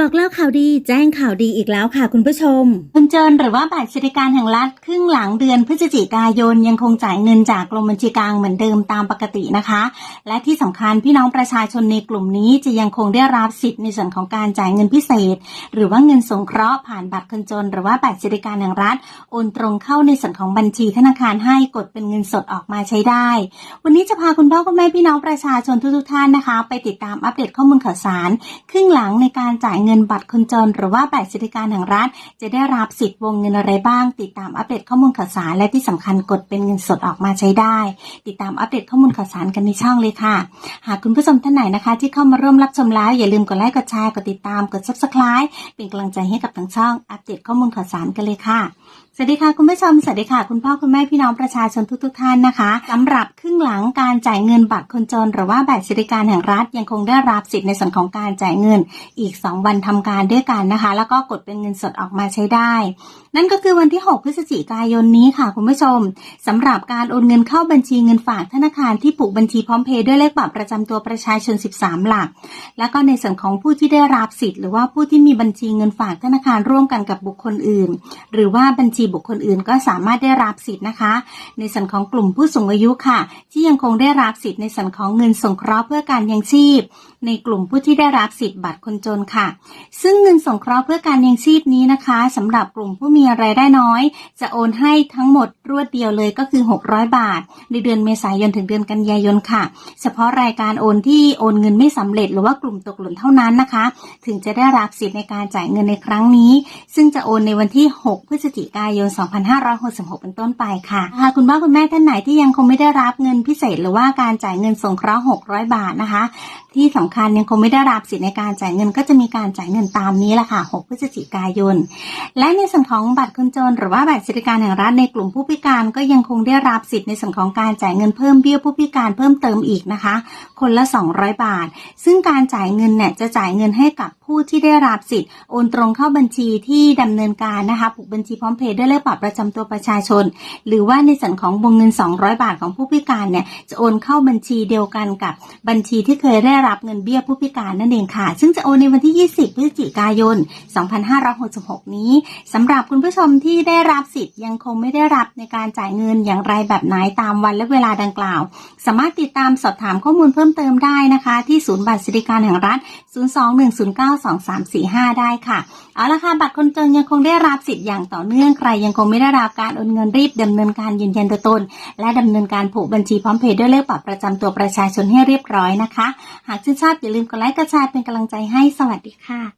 บอกเล่าข่าวดีแจ้งข่าวดีอีกแล้วค่ะคุณผู้ชมคุณเจนหรือว่าบัตรสวัสดิการแห่งรัฐครึ่งหลังเดือนพฤศจิกายนยังคงจ่ายเงินจากกรมบัญชีกลางเหมือนเดิมตามปกตินะคะ และที่สำคัญพี่น้องประชาชนในกลุ่มนี้จะยังคงได้รับสิทธิ์ในส่วนของการจ่ายเงินพิเศษ หรือว่าเงินสงเคราะห์ผ่านบัตรคนจน หรือว่าบัตรสวัสดิการแห่งรัฐโอนตรงเข้าในส่วนของบัญชีธนาคารให้กดเป็นเงินสดออกมาใช้ได้ วันนี้จะพาคุณพ่อคุณแม่พี่น้องประชาชนทุกๆท่านนะคะ ไปติดตามอัปเดตข้อมูลข่าวสาร ครึ่งหลังในการจ่ายเงินบัตรคนจน หรือว่าบัตรสวัสดิการแห่งรัฐจะได้รับสิทธิ์วงเงินอะไรบ้าง ติดตามอัปเดตข้อมูลข่าวสารและที่สำคัญกดเป็นเงินสดออกมาใช้ได้ ติดตามอัปเดตข้อมูลข่าวสารกันในช่องเลยค่ะ หากคุณผู้ชมท่านไหนนะคะ ที่เข้ามาร่วมรับชมแล้วอย่าลืมกดไลค์กดแชร์กดติดตามกดซับสไคร b e เป็นกำลังใจให้กับทางช่องอัปเดตข้อมูลข่าวสารกันเลยค่ะสวัสดีค่ะคุณผู้ชมสวัสดีค่ะคุณพ่อคุณแม่พี่น้องประชาชนทุกๆท่านนะคะสำหรับครึ่งหลังการจ่ายเงินบัตรคนจนหรือว่าบัตรสวัสดิการแห่งรัฐยังคงได้รับสิทธิ์ในส่วนของการจ่ายเงินอีก 2 วันทำการด้วยกันนะคะ แล้วก็กดเป็นเงินสดออกมาใช้ได้ นั่นก็คือวันที่ 6 พฤศจิกายนนี้ค่ะคุณผู้ชมสำหรับการโอนเงินเข้าบัญชีเงินฝากธนาคารที่ผูกบัญชีพร้อมเพย์ด้วยเลขบัตรประจำตัวประชาชน 13 หลัก แล้วก็ในส่วนของผู้ที่ได้รับสิทธิ์หรือว่าผู้ที่มีบัญชีเงินฝากธนาคารร่วมกันกับบุคคลอื่น หรือว่าบัญชีบุคคลอื่นก็สามารถได้รับสิทธิ์นะคะ ในส่วนของกลุ่มผู้สูงอายุค่ะ ที่ยังคงได้รับสิทธิ์ในส่วนของเงินสงเคราะห์เพื่อการยังชีพ ในกลุ่มผู้ที่ได้รับสิทธิ์บัตรคนจนค่ะ ซึ่งเงินสงเคราะห์เพื่อการยังชีพนี้นะคะสำหรับกลุ่มผู้มีรายได้น้อย จะโอนให้ทั้งหมดรวดเดียวเลยก็คือ 600 บาท ในเดือนเมษายนถึงเดือนกันยายนค่ะ เฉพาะรายการโอนที่โอนเงินไม่สำเร็จหรือว่ากลุ่มตกหล่นเท่านั้นนะคะ ถึงจะได้รับสิทธิ์ในการจ่ายเงินในครั้งนี้ ซึ่งจะโอนในวันที่ 6 พฤศจิกายยน 2566 เป็นต้นไปค่ะหากคุณพ่อคุณแม่ท่านไหนที่ยังคงไม่ได้รับเงินพิเศษหรือว่าการจ่ายเงินสงเคราะห์ 600 บาทนะคะ ที่สำคัญยังคงไม่ได้รับสิทธิ์ในการจ่ายเงินก็จะมีการจ่ายเงินตามนี้แหละค่ะ 6 พฤศจิกายน และในส่วนของบัตรคนจน หรือว่าบัตรสวัสดิการแห่งรัฐในกลุ่มผู้พิการก็ยังคงได้รับสิทธิ์ในส่วนของการจ่ายเงินเพิ่มเบี้ยผู้พิการเพิ่มเติมอีกนะคะ คนละ 200 บาท ซึ่งการจ่ายเงินเนี่ยจะจ่ายเงินให้กับผู้ที่ได้รับสิทธิ์โอนตรงเข้าบัญชีที่ดำเนินการนะคะผูกบัญชีพร้อมเพย์ด้วยเลขบัตรประจำตัวประชาชน หรือว่าในส่วนของวงเงิน 200 บาทของผู้พิการเนี่ยจะโอนเข้าบัญชีเดียวกันกับบัญชีที่เคยได้รับเงินเบี้ยผู้พิการนั่นเองค่ะ ซึ่งจะโอนในวันที่ 20 พฤศจิกายน 2566 นี้สำหรับคุณผู้ชมที่ได้รับสิทธิ์ยังคงไม่ได้รับในการจ่ายเงินอย่างไรแบบไหนตามวันและเวลาดังกล่าว สามารถติดตามสอบถามข้อมูลเพิ่มเติมได้นะคะ ที่ศูนย์บัตรสวัสดิการแห่งรัฐ 021092345 ได้ค่ะ เอาละค่ะบัตรคนจนยังคงได้รับสิทธิ์อย่างต่อเนื่องใครยังคงไม่ได้รับการโอนเงินรีบดำเนินการยืนยันตัวตน และดำเนินการผูกบัญชีพร้อมเพย์ด้วยเลขบัตรประจำตัวประชาชนให้เรียบร้อยนะคะหากชื่นชอบอย่าลืมกดไลค์กดแชร์เป็นกำลังใจให้สวัสดีค่ะ